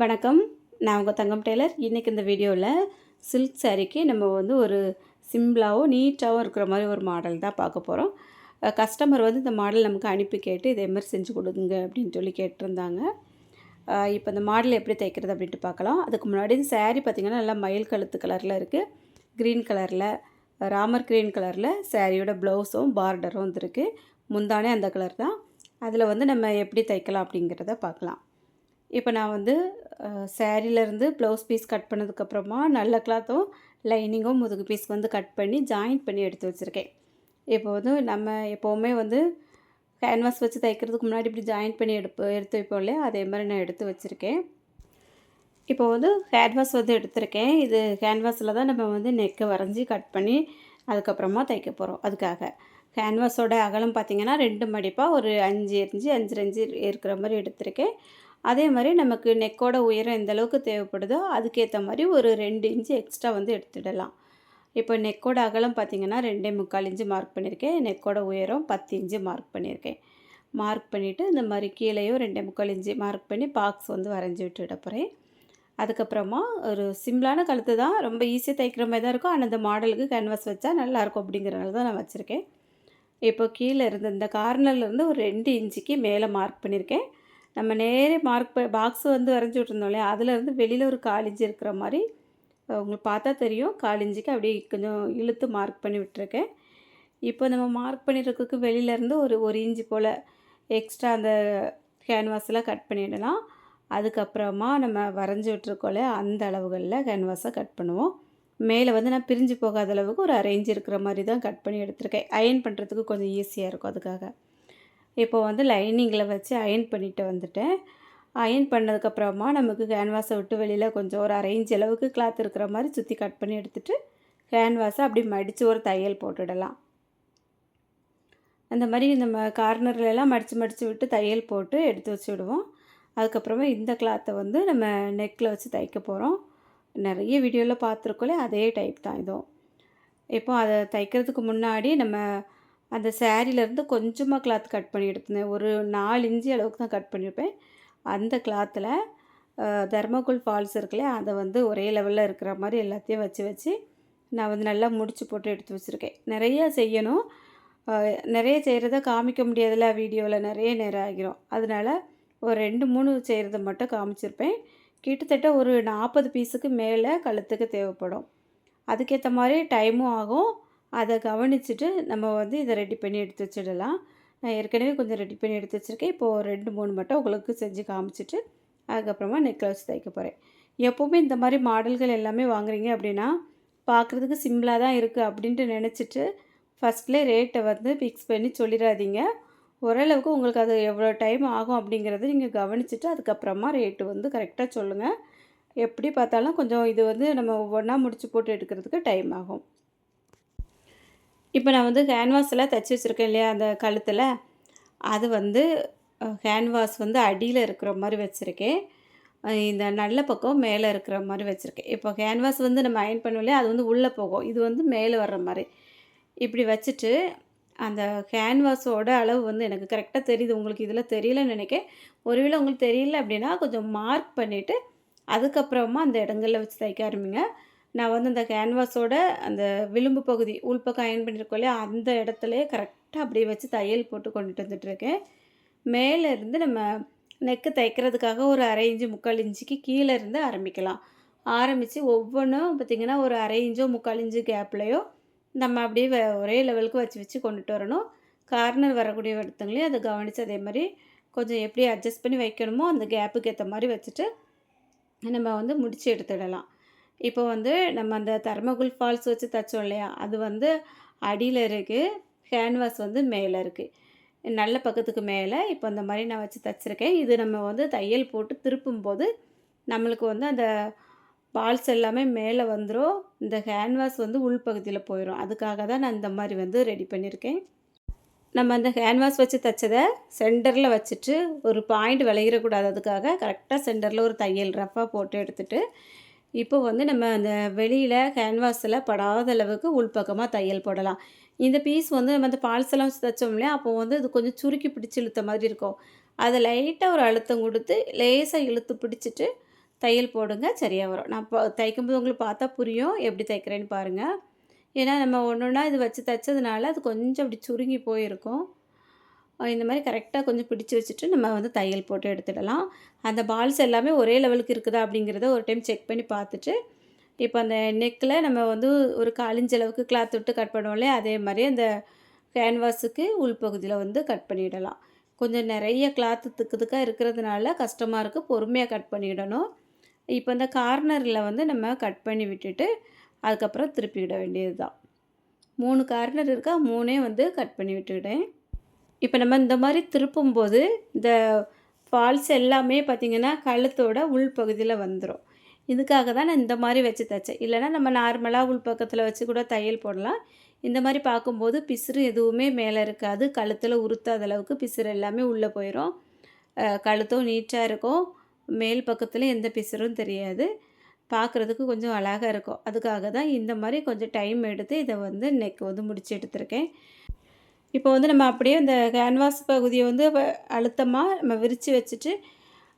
வணக்கம். நான் உங்கள் தங்கம் டெய்லர். இன்றைக்கி இந்த வீடியோவில் சில்க் சாரீக்கு நம்ம வந்து ஒரு சிம்பிளாகவும் நீட்டாகவும் இருக்கிற மாதிரி ஒரு மாடல் தான் பார்க்க போகிறோம் கஸ்டமர் வந்து இந்த மாடல் நமக்கு அனுப்பி கேட்டு இதே மாதிரி செஞ்சு கொடுங்க அப்படின்னு சொல்லி கேட்டிருந்தாங்க. இப்போ இந்த மாடல் எப்படி தைக்கிறது அப்படின்ட்டு பார்க்கலாம். அதுக்கு முன்னாடி இந்த சாரீ பார்த்திங்கன்னா நல்லா மயில் கழுத்து கலரில் இருக்குது க்ரீன் கலரில் ராமர் க்ரீன் கலரில் சாரியோட ப்ளவுஸும் பார்டரும் வந்துருக்கு முந்தானே அந்த கலர் தான். அதில் வந்து நம்ம எப்படி தைக்கலாம் அப்படிங்கிறத பார்க்கலாம். இப்போ நான் வந்து சேரீலேருந்து ப்ளவுஸ் பீஸ் கட் பண்ணதுக்கப்புறமா நல்ல கிளாத்தும் லைனிங்கும் முதுகு பீஸ் வந்து கட் பண்ணி ஜாயிண்ட் பண்ணி எடுத்து வச்சுருக்கேன். இப்போ வந்து நம்ம எப்போவுமே வந்து கேன்வாஸ் வச்சு தைக்கிறதுக்கு முன்னாடி இப்படி ஜாயிண்ட் பண்ணி எடுப்பு எடுத்து வைப்போம் இல்லையா? அதே மாதிரி நான் எடுத்து வச்சுருக்கேன். இப்போ வந்து கேன்வாஸ் வந்து எடுத்திருக்கேன். இது கேன்வாஸில் தான் நம்ம வந்து நெக்கை வரைஞ்சி கட் பண்ணி அதுக்கப்புறமா தைக்க போகிறோம் அதுக்காக. கேன்வாஸோட அகலம் பார்த்திங்கன்னா ரெண்டு மடிப்பாக ஒரு அஞ்சு இன்ச்சு அஞ்சு அஞ்சு இருக்கிற மாதிரி எடுத்திருக்கேன். அதே மாதிரி நமக்கு நெக்கோட உயரம் எந்த அளவுக்கு தேவைப்படுதோ அதுக்கேற்ற மாதிரி ஒரு ரெண்டு இன்ச்சு எக்ஸ்ட்ரா வந்து எடுத்துடலாம். இப்போ நெக்கோட அகலம் பார்த்திங்கன்னா ரெண்டே முக்கால் இன்ச்சு மார்க் பண்ணியிருக்கேன். நெக்கோட உயரம் பத்து இன்ச்சு மார்க் பண்ணியிருக்கேன். மார்க் பண்ணிவிட்டு இந்த மாதிரி கீழேயும் ரெண்டே முக்கால் இன்ச்சு மார்க் பண்ணி பாக்ஸ் வந்து வரைஞ்சி விட்டுட போகிறேன் அதுக்கப்புறமா ஒரு சிம்பிளான கழுத்து தான். ரொம்ப ஈஸியாக தைக்கிற மாதிரி தான் இருக்கும். ஆனால் இந்த மாடலுக்கு கேன்வாஸ் வச்சா நல்லாயிருக்கும் அப்படிங்கிறனால தான் நான் வச்சுருக்கேன். இப்போ கீழே இருந்து இந்த கார்னர்லேருந்து ஒரு ரெண்டு இன்ச்சுக்கு மேலே மார்க் பண்ணியிருக்கேன். நம்ம நேரே மார்க் பாக்ஸ் வந்து வரைஞ்சி விட்ருந்தோம் இல்லையா? அதுலேருந்து வெளியில் ஒரு காலிஞ்சு இருக்கிற மாதிரி உங்களுக்கு பார்த்தா தெரியும். கால் அப்படியே கொஞ்சம் இழுத்து மார்க் பண்ணி விட்டுருக்கேன். இப்போ நம்ம மார்க் பண்ணிட்டுருக்கு வெளியிலேருந்து ஒரு ஒரு இன்ச்சு போல் எக்ஸ்ட்ரா அந்த கேன்வாஸில் கட் பண்ணிடலாம். அதுக்கப்புறமா நம்ம வரைஞ்சி விட்ருக்கோல அந்த அளவுகளில் கேன்வாஸை கட் பண்ணுவோம். மேலே வந்து நான் பிரிஞ்சு போகாத அளவுக்கு ஒரு அரேஞ்ச் இருக்கிற மாதிரி தான் கட் பண்ணி எடுத்திருக்கேன். அயன் பண்ணுறதுக்கு கொஞ்சம் ஈஸியாக இருக்கும் அதுக்காக. இப்போ வந்து லைனிங்கில் வச்சு அயன் பண்ணிட்டு வந்துட்டேன். அயன் பண்ணதுக்கப்புறமா நமக்கு கேன்வாஸை விட்டு வெளியில் கொஞ்சம் ஒரு அரேஞ்ச் அளவுக்கு கிளாத் இருக்கிற மாதிரி சுற்றி கட் பண்ணி எடுத்துகிட்டு கேன்வாஸை அப்படி மடித்து ஒரு தையல் போட்டுடலாம். அந்த மாதிரி நம்ம கார்னர்லெல்லாம் மடித்து மடித்து விட்டு தையல் போட்டு எடுத்து வச்சு விடுவோம் அதுக்கப்புறமா இந்த கிளாத்தை வந்து நம்ம நெக்கில் வச்சு தைக்க போகிறோம் நிறைய வீடியோவில் பார்த்துருக்கோலே அதே டைப் தான் இதுவும் இப்போ அதை தைக்கிறதுக்கு முன்னாடி நம்ம அந்த சேரீலேருந்து கொஞ்சமாக கிளாத் கட் பண்ணி எடுத்திருந்தேன். ஒரு நாலு இன்ச்சு அளவுக்கு தான் கட் பண்ணியிருப்பேன். அந்த கிளாத்தில் தர்மகுல் ஃபால்ஸ் இருக்குல்ல அதை வந்து ஒரே லெவலில் இருக்கிற மாதிரி எல்லாத்தையும் வச்சு வச்சு நான் வந்து நல்லா முடிச்சு போட்டு எடுத்து வச்சுருக்கேன். நிறைய செய்யணும். நிறைய செய்கிறத காமிக்க முடியாதுல வீடியோவில் நிறைய நேரம் ஆகிரும். அதனால ஒரு ரெண்டு மூணு செய்கிறத மட்டும் காமிச்சிருப்பேன். கிட்டத்தட்ட ஒரு நாற்பது பீஸுக்கு மேலே கழுத்துக்கு தேவைப்படும். அதுக்கேற்ற மாதிரி டைமும் ஆகும். அதை கவனிச்சுட்டு நம்ம வந்து இதை ரெடி பண்ணி எடுத்து வச்சிடலாம். நான் ஏற்கனவே கொஞ்சம் ரெடி பண்ணி எடுத்து வச்சுருக்கேன். இப்போது ரெண்டு மூணு மட்டும் உங்களுக்கு செஞ்சு காமிச்சிட்டு அதுக்கப்புறமா நெக்கில் வச்சு தைக்க போகிறேன் எப்போவுமே இந்த மாதிரி மாடல்கள் எல்லாமே வாங்குறீங்க அப்படின்னா பார்க்குறதுக்கு சிம்பிளாக தான் இருக்குது அப்படின்ட்டு நினச்சிட்டு ஃபஸ்ட்லேயே ரேட்டை வந்து ஃபிக்ஸ் பண்ணி சொல்லிடாதீங்க. ஓரளவுக்கு உங்களுக்கு அது எவ்வளோ டைம் ஆகும் அப்படிங்கிறத நீங்கள் கவனிச்சுட்டு அதுக்கப்புறமா ரேட்டு வந்து கரெக்டாக சொல்லுங்கள் எப்படி பார்த்தாலும் கொஞ்சம் இது வந்து நம்ம ஒவ்வொன்றா முடிச்சு போட்டு எடுக்கிறதுக்கு டைம் ஆகும். இப்போ நான் வந்து கேன்வாஸில் தைச்சி வச்சுருக்கேன் இல்லையா அந்த கழுத்தில். அது வந்து ஹேண்ட்வாஷ் வந்து அடியில் இருக்கிற மாதிரி வச்சுருக்கேன். இந்த நல்ல பக்கம் மேலே இருக்கிற மாதிரி வச்சுருக்கேன். இப்போ ஹேண்ட்வாஷ் வந்து நம்ம அயன் பண்ணுவோம் அது வந்து உள்ளே போகும். இது வந்து மேலே வர்ற மாதிரி. இப்படி வச்சுட்டு அந்த ஹேண்ட்வாஷோட அளவு வந்து எனக்கு கரெக்டாக தெரியுது. உங்களுக்கு இதில் தெரியலன்னு நினைக்கேன் ஒருவேளை உங்களுக்கு தெரியல அப்படின்னா கொஞ்சம் மார்க் பண்ணிவிட்டு அதுக்கப்புறமா அந்த இடங்களில் வச்சு தைக்க ஆரம்பிங்க. நான் வந்து அந்த கேன்வாஸோட அந்த விளிம்பு பகுதி உள்பக்கம் அயன் பண்ணியிருக்கோம் இல்லையா அந்த இடத்துலையே கரெக்டாக அப்படியே வச்சு தையல் போட்டு கொண்டுட்டு வந்துட்டுருக்கேன். மேலே இருந்து நம்ம நெக்கு தைக்கிறதுக்காக ஒரு அரை இன்ச்சு முக்கால் இன்ச்சுக்கு கீழே இருந்து ஆரம்பிக்கலாம். ஆரம்பித்து ஒவ்வொன்றும் பார்த்திங்கன்னா ஒரு அரை இன்ச்சோ முக்கால் இன்ச்சு கேப்லேயோ நம்ம அப்படியே வ- ஒரே லெவலுக்கு வச்சு வச்சு கொண்டுட்டு வரணும். கார்னர் வரக்கூடிய இடத்துங்களையும் அதை கவனித்து அதே மாதிரி கொஞ்சம் எப்படி அட்ஜஸ்ட் பண்ணி வைக்கணுமோ அந்த கேப்புக்கு ஏற்ற மாதிரி வச்சுட்டு நம்ம வந்து முடித்து எடுத்துடலாம். இப்போ வந்து நம்ம அந்த தர்மகுல் ஃபால்ஸ் வச்சு தைச்சோம் இல்லையா? அது வந்து அடியில் இருக்குது கேன்வாஸ் வந்து மேலே இருக்குது நல்ல பக்கத்துக்கு மேலே இப்போ இந்த மாதிரி நான் வச்சு தைச்சிருக்கேன். இது நம்ம வந்து தையல் போட்டு திருப்பும்போது நம்மளுக்கு வந்து அந்த பால்ஸ் எல்லாமே மேலே வந்துடும் இந்த கேன்வாஸ் வந்து உள்பகுதியில் போயிடும் அதுக்காக தான் நான் இந்த மாதிரி வந்து ரெடி பண்ணியிருக்கேன். நம்ம அந்த கேன்வாஸ் வச்சு தைச்சதை சென்டரில் வச்சுட்டு ஒரு பாயிண்ட் விளையிடக்கூடாது அதுக்காக கரெக்டாக சென்டரில் ஒரு தையல் ரஃப்பாக போட்டு எடுத்துகிட்டு இப்போ வந்து நம்ம அந்த வெளியில் கேன்வாஸில் படாத அளவுக்கு உள்பக்கமாக தையல் போடலாம். இந்த பீஸ் வந்து நம்ம அந்த பால்செல்லாம் தைச்சோம் இல்லையா? அப்போ வந்து அது கொஞ்சம் சுருக்கி பிடிச்சி இழுத்த மாதிரி இருக்கும். அதை லைட்டாக ஒரு அழுத்தம் கொடுத்து லேசாக இழுத்து பிடிச்சிட்டு தையல் போடுங்க சரியாக வரும். நான் இப்போ தைக்கும்போது உங்களுக்கு பார்த்தா புரியும் எப்படி தைக்கிறேன்னு பாருங்கள் ஏன்னா நம்ம ஒன்று ஒன்றா இது வச்சு தைச்சதுனால அது கொஞ்சம் அப்படி சுருங்கி போயிருக்கும். இந்த மாதிரி கரெக்டாக கொஞ்சம் பிடிச்சி வச்சுட்டு நம்ம வந்து தையல் போட்டு எடுத்துடலாம். அந்த பால்ஸ் எல்லாமே ஒரே லெவலுக்கு இருக்குதா அப்படிங்கிறத ஒரு டைம் செக் பண்ணி பார்த்துட்டு இப்போ அந்த நெக்கில் நம்ம வந்து ஒரு காலிஞ்ச அளவுக்கு கிளாத் விட்டு கட் பண்ணுவோம்லே அதே மாதிரி அந்த கேன்வாஸுக்கு உள்பகுதியில் வந்து கட் பண்ணிடலாம். கொஞ்சம் நிறைய கிளாத்து திக்குதுக்காக இருக்கிறதுனால கஷ்டமாக இருக்குது பொறுமையாக கட் பண்ணிடணும். இப்போ இந்த கார்னரில் வந்து நம்ம கட் பண்ணி விட்டுட்டு அதுக்கப்புறம் திருப்பி விட வேண்டியது தான் மூணு கார்னர் இருக்கா? மூணே வந்து கட் பண்ணி விட்டுக்கிட்டேன். இப்போ நம்ம இந்த மாதிரி திருப்பும்போது இந்த ஃபால்ஸ் எல்லாமே பார்த்திங்கன்னா கழுத்தோட உள்பகுதியில் வந்துடும் இதுக்காக தான் நான் இந்த மாதிரி வச்சு தைச்சேன். இல்லைன்னா நம்ம நார்மலாக உள்பக்கத்தில் வச்சு கூட தையல் போடலாம். இந்த மாதிரி பார்க்கும்போது பிசுறு எதுவுமே மேலே இருக்காது. கழுத்தில் உறுத்தாத அளவுக்கு பிசுறு எல்லாமே உள்ளே போயிடும் கழுத்தும் நீட்டாக இருக்கும். மேல் பக்கத்தில் எந்த பிசுறும் தெரியாது. பார்க்குறதுக்கு கொஞ்சம் அழகாக இருக்கும். அதுக்காக தான் இந்த மாதிரி கொஞ்சம் டைம் எடுத்து இதை வந்து நெக் வந்து முடிச்சு எடுத்திருக்கேன். இப்போ வந்து நம்ம அப்படியே இந்த கேன்வாஸ் பகுதியை வந்து அழுத்தமாக நம்ம விரித்து வச்சுட்டு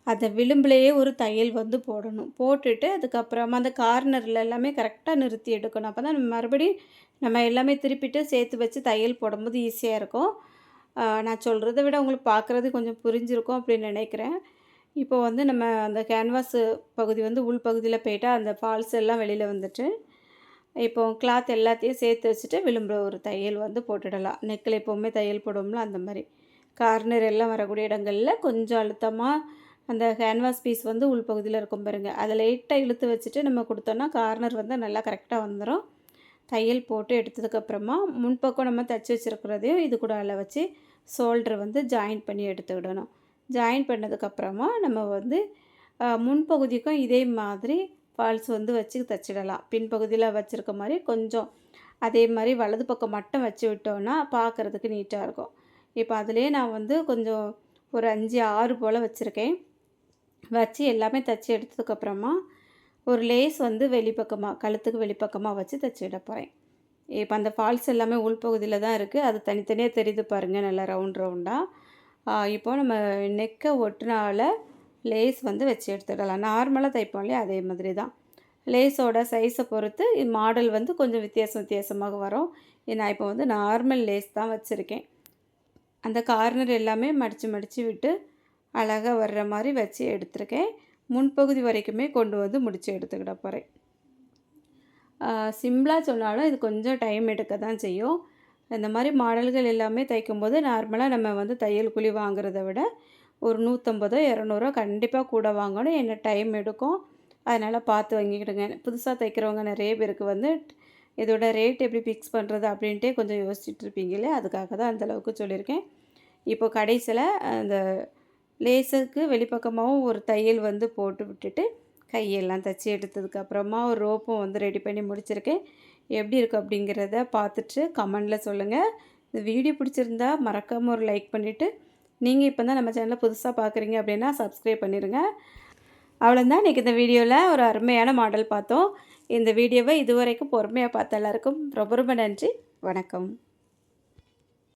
அந்த விளிம்புலேயே ஒரு தையல் வந்து போடணும். போட்டுட்டு அதுக்கப்புறமா அந்த கார்னரில் எல்லாமே கரெக்டாக நிறுத்தி எடுக்கணும். அப்போ தான் நம்ம மறுபடியும் நம்ம எல்லாமே திருப்பிட்டு சேர்த்து வச்சு தையல் போடும்போது ஈஸியாக இருக்கும். நான் சொல்கிறத விட உங்களுக்கு பார்க்குறது கொஞ்சம் புரிஞ்சிருக்கும் அப்படின்னு நினைக்கிறேன். இப்போ வந்து நம்ம அந்த கேன்வாஸ் பகுதி வந்து உள் பகுதியில் போயிட்டா அந்த ஃபால்ஸ் எல்லாம் வெளியில் வந்துட்டு இப்போ கிளாத் எல்லாத்தையும் சேர்த்து வச்சுட்டு விளிம்புற ஒரு தையல் வந்து போட்டுடலாம். நெக்கில் எப்போவுமே தையல் போடுவோம்ல அந்த மாதிரி. கார்னர் எல்லாம் வரக்கூடிய இடங்களில் கொஞ்சம் அழுத்தமாக அந்த கேன்வாஸ் பீஸ் வந்து உள்பகுதியில் இருக்கும் பாருங்கள் அதை லைட்டாக இழுத்து வச்சுட்டு நம்ம கொடுத்தோன்னா கார்னர் வந்து நல்லா கரெக்டாக வந்துடும் தையல் போட்டு எடுத்ததுக்கப்புறமா முன்பக்கம் நம்ம தைச்சி வச்சுருக்கிறதையும் இது கூட அதில் வச்சு ஷோல்டர் வந்து ஜாயின் பண்ணி எடுத்துக்கிடணும் ஜாயின் பண்ணதுக்கப்புறமா நம்ம வந்து முன்பகுதிக்கும் இதே மாதிரி ஃபால்ஸ் வந்து வச்சு தைச்சிடலாம். பின்பகுதியில் வச்சுருக்க மாதிரி கொஞ்சம் அதே மாதிரி வலது பக்கம் மட்டும் வச்சு விட்டோன்னா பார்க்குறதுக்கு நீட்டாக இருக்கும். இப்போ அதுலேயே நான் வந்து கொஞ்சம் ஒரு அஞ்சு ஆறு போல் வச்சுருக்கேன். வச்சு எல்லாமே தைச்சி எடுத்ததுக்கப்புறமா ஒரு லேஸ் வந்து வெளிப்பக்கமாக கழுத்துக்கு வெளிப்பக்கமாக வச்சு தைச்சி விட போகிறேன் இப்போ அந்த ஃபால்ஸ் எல்லாமே உள்பகுதியில் தான் இருக்குது அது தனித்தனியாக தெரியுது பாருங்கள் நல்லா ரவுண்ட் ரவுண்டாக இப்போ நம்ம நெக்கை ஒட்டினால லேஸ் வந்து வச்சு எடுத்துடலாம். நார்மலாக தைப்போம் இல்லையா? அதே மாதிரி தான் லேஸோட சைஸை பொறுத்து மாடல் வந்து கொஞ்சம் வித்தியாசம் வித்தியாசமாக வரும். நான் இப்போ வந்து நார்மல் லேஸ் தான் வச்சுருக்கேன். அந்த கார்னர் எல்லாமே மடித்து மடித்து விட்டு அழகாக வர்ற மாதிரி வச்சு எடுத்திருக்கேன். முன்பகுதி வரைக்குமே கொண்டு வந்து முடித்து எடுத்துக்கிட போகிறேன் சிம்பிளாக சொன்னாலும் இது கொஞ்சம் டைம் எடுக்க தான் செய்யும். இந்த மாதிரி மாடல்கள் எல்லாமே தைக்கும்போது நார்மலாக நம்ம வந்து தையல் குழி வாங்குறத விட ஒரு நூற்றம்பதோ இரநூறுவா கண்டிப்பாக கூட வாங்கணும். என்ன டைம் எடுக்கும். அதனால் பார்த்து வாங்கிக்கிடுங்க. புதுசாக தைக்கிறவங்க நிறைய பேருக்கு வந்து இதோட ரேட் எப்படி ஃபிக்ஸ் பண்ணுறது அப்படின்ட்டே கொஞ்சம் யோசிச்சுட்டு இருப்பீங்களே அதுக்காக தான் அந்த அளவுக்கு சொல்லியிருக்கேன். இப்போ கடைசியில் அந்த லேஸுக்கு வெளிப்பக்கமாகவும் ஒரு தையல் வந்து போட்டு விட்டுட்டு கையெல்லாம் தைச்சி எடுத்ததுக்கப்புறமா ஒரு ரோப்பும் வந்து ரெடி பண்ணி முடிச்சிருக்கேன். எப்படி இருக்குது அப்படிங்கிறத பார்த்துட்டு கமெண்டில் சொல்லுங்கள் இந்த வீடியோ பிடிச்சிருந்தா மறக்காமல் ஒரு லைக் பண்ணிவிட்டு நீங்கள் இப்போ தான் நம்ம சேனலை புதுசாக பார்க்குறீங்க அப்படின்னா சப்ஸ்கிரைப் பண்ணிடுங்க அவ்வளோதான் இன்றைக்கி இந்த வீடியோவில் ஒரு அருமையான மாடல் பார்த்தோம். இந்த வீடியோவை இதுவரைக்கும் பொறுமையாக பார்த்த எல்லாருக்கும் ரொம்ப ரொம்ப நன்றி. வணக்கம்.